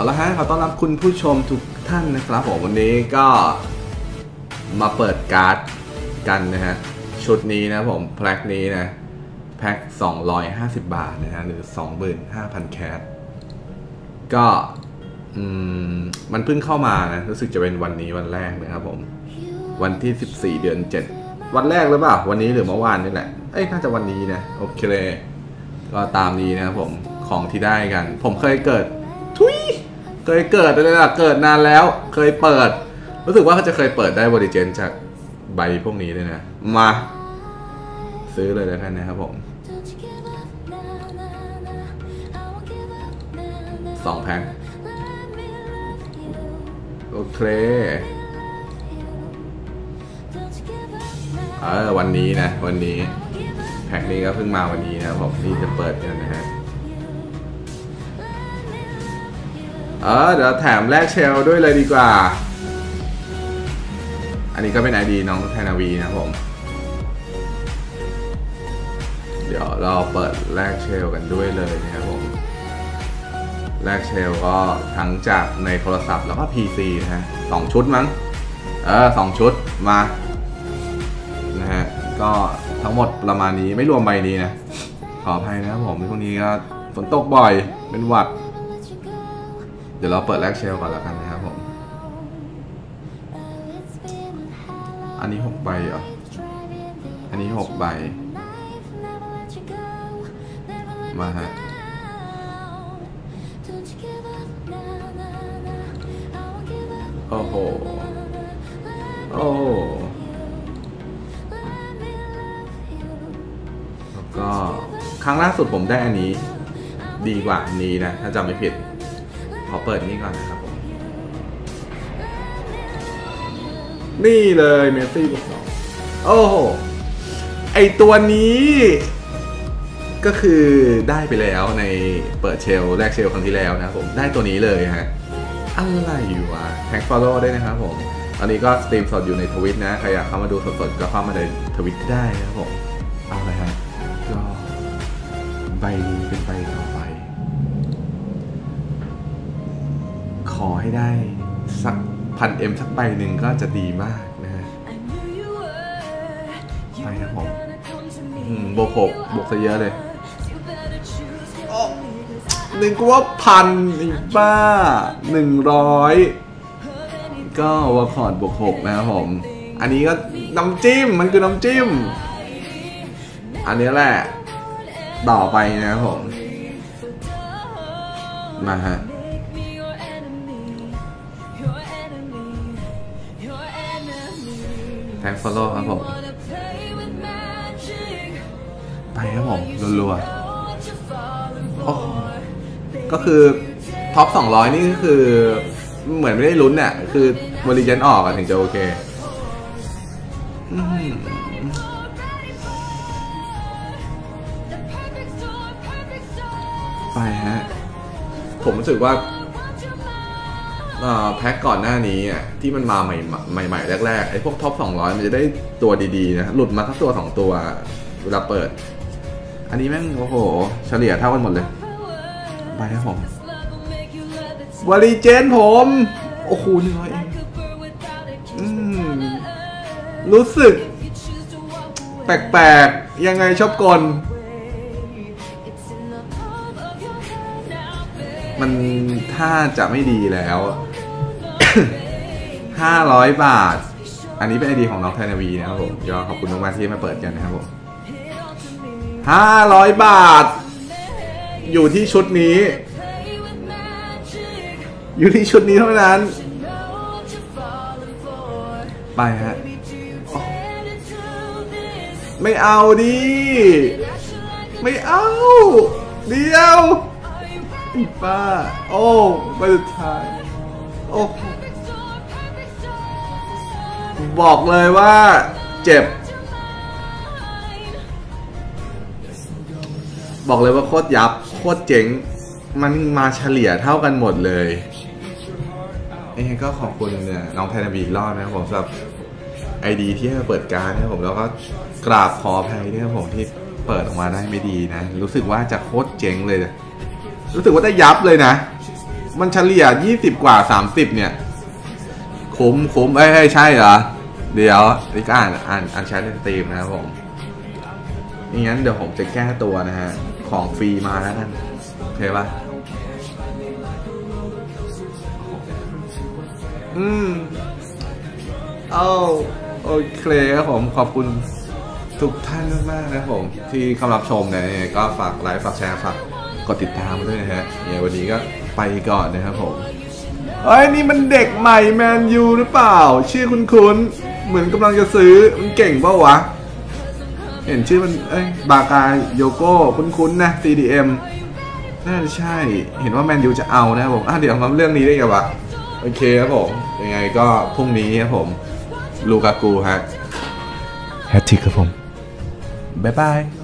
เอาละฮะขอต้อนรับคุณผู้ชมทุกท่านนะครับผมวันนี้ก็มาเปิดการ์ดกันนะฮะ ชุดนี้นะผมแพ็คนี้นะ แพ็ค 250 บาทนะฮะ หรือ 25,000 แคทก็มมันเพิ่งเข้ามานะ รู้สึกจะเป็นวันนี้วันแรกนะครับผม วันที่ 14 เดือน 7 วันแรกหรือเปล่า วันนี้หรือเมื่อวานนี่แหละ เอ้ยน่าจะวันนี้นะ โอเคเลยก็ตามนี้นะครับผมของที่ได้กัน ผมเคยเกิดทุย เคยเกิดเลยล่ะเกิดนานแล้ว เคยเปิด รู้สึกว่าเขาจะเคยเปิดได้บริเจนจากใบพวกนี้ด้วยนะ มา ซื้อเลยแล้วกันนะครับผมสองแพ็คโอเคเออวันนี้นะ วันนี้แพ็คนี้ก็เพิ่งมาวันนี้นะครับผมนี่จะเปิดกันนะฮะ เออเดี๋ยวแถมแลกเชลด้วยเลยดีกว่า อันนี้ก็เป็นไอดีน้องแทนาวีนะผม เดี๋ยวเราเปิดแลกเชลกันด้วยเลยนะครับผม แลกเชลก็ทั้งจากในโทรศัพท์แล้วก็ PC นะฮะสองชุดมั้ง เออสองชุดมา นะฮะ ก็ทั้งหมดประมาณนี้ไม่รวมใบนี้นะ ขออภัยนะครับผมพวกนี้ก็ฝนตกบ่อยเป็นหวัด เดี๋ยวเราเปิดแลกเชลก่อนแล้วกันนะครับผม อันนี้หกใบเหรอ อันนี้หกใบ มาฮะ โอ้โห โอ้แล้วก็ครั้งล่าสุดผมได้อันนี้ ดีกว่าอันนี้นะ ถ้าจำไม่ผิด ขอเปิดนี่ก่อนนะครับผม นี่เลยเมสซี่บวกสองโอ้โห ไอตัวนี้ ก็คือได้ไปแล้วในเปิดเชลแรกเชลครั้งที่แล้วนะครับผมได้ตัวนี้เลยฮะ อะไรอยู่วะแท็กฟอลโล่ได้นะครับผมตอนนี้ก็สตรีมสดอยู่ในทวิตนะ ใครอยากเข้ามาดูสดๆก็เข้ามาในทวิตได้นะครับผม เอาเลยฮะก็ใบนี้เป็นใบต่อไป ให้ได้สักพันเอ็มสักใบหนึ่งก็จะดีมากนะฮะไปครับผมอืมบวกหกบวกซะเยอะเลยหนึ่งกูว่าพันอีกบ้าหนึ่งร้อยก็วอคอร์ดบวกหกนะครับผม อันนี้ก็น้ำจิ้ม มันคือน้ำจิ้ม อันนี้แหละ ต่อไปนะครับผม มาฮะ แทงฟอลโล่ครับผม ไปครับผมรัวๆโอ้ก็คือท็อป 200 นี่ก็คือเหมือนไม่ได้ลุ้นเนี่ยคือบริเจนออกอะถึงจะโอเคอื้อหือไปฮะ ผมรู้สึกว่าอ่า แพ็คก่อนหน้านี้อะที่มันมาใหม่ใหม่ๆแรกๆไอ้พวกท็อป200 มันจะได้ตัวดีๆนะหลุดมาสักตัวสองตัวเวลาเปิด อันนี้แม่งโอ้โห เฉลี่ยเท่ากันหมดเลย ไปครับผมบริเจนผม โอ้โหหนึ่งร้อยเองรู้สึก แปลกๆ ยังไงชอบกลมันถ้าจะไม่ดีแล้ว 500 บาท อันนี้เป็นไอดีของน้องไทนวีนะครับผมก็ขอบคุณมากๆที่มาเปิดกันนะครับผม500 บาท อยู่ที่ชุดนี้ อยู่ที่ชุดนี้เท่านั้น ไปฮะไม่เอาดิ ไม่เอา เดียวอีป้า โอ้ใบสุดท้าย โอ้บอกเลยว่าเจ็บ บอกเลยว่าโคตรยับ โคตรเจ๋ง มันมาเฉลี่ยเท่ากันหมดเลยเอ้ก็ขอบคุณเนี่ยน้องไทนบีอีกรอบนะครับผมสำหรับไอดีที่ให้เปิดการนะครับผมแล้วก็กราบขออภัยด้วยครับผมที่เปิดออกมาได้ไม่ดีนะ รู้สึกว่าจะโคตรเจ๋งเลย รู้สึกว่าจะยับเลยนะ มันเฉลี่ย20กว่า30เนี่ยคุ้มคุ้มเอ้ยใช่เหรอ เดี๋ยวลิกอ่านอ่านอ่านแชทในสตรีมนะครับผมนี่งั้นเดี๋ยวผมจะแก้ตัวนะฮะ ของฟรีมาแล้วกันโอเคปะอืมเอาโอเคครับผมขอบคุณทุกท่านมากๆนะครับผม ที่เข้ารับชมเนะยังไงก็ฝากไลค์ฝากแชร์ฝากกดติดตามมาด้วยนะฮะยังไงวันนี้ก็ ไปก่อนนะครับผมเอ้ยนี่มันเด็กใหม่แมนยูหรือเปล่า ชื่อคุณคุณเหมือนกำลังจะซื้อมันเก่งเปล่าวะ เห็นชื่อมันเอ้ยบากาโยโก้คุ้นๆนะ CDM น่าจะใช่เห็นว่าแมนยูจะเอานะครับผมอะเดี๋ยวมาเรื่องนี้ได้ไงวะโอเคครับผมยังไงก็พรุ่งนี้ครับผมลูกากูฮะแฮตติกครับผมบ๊ายบาย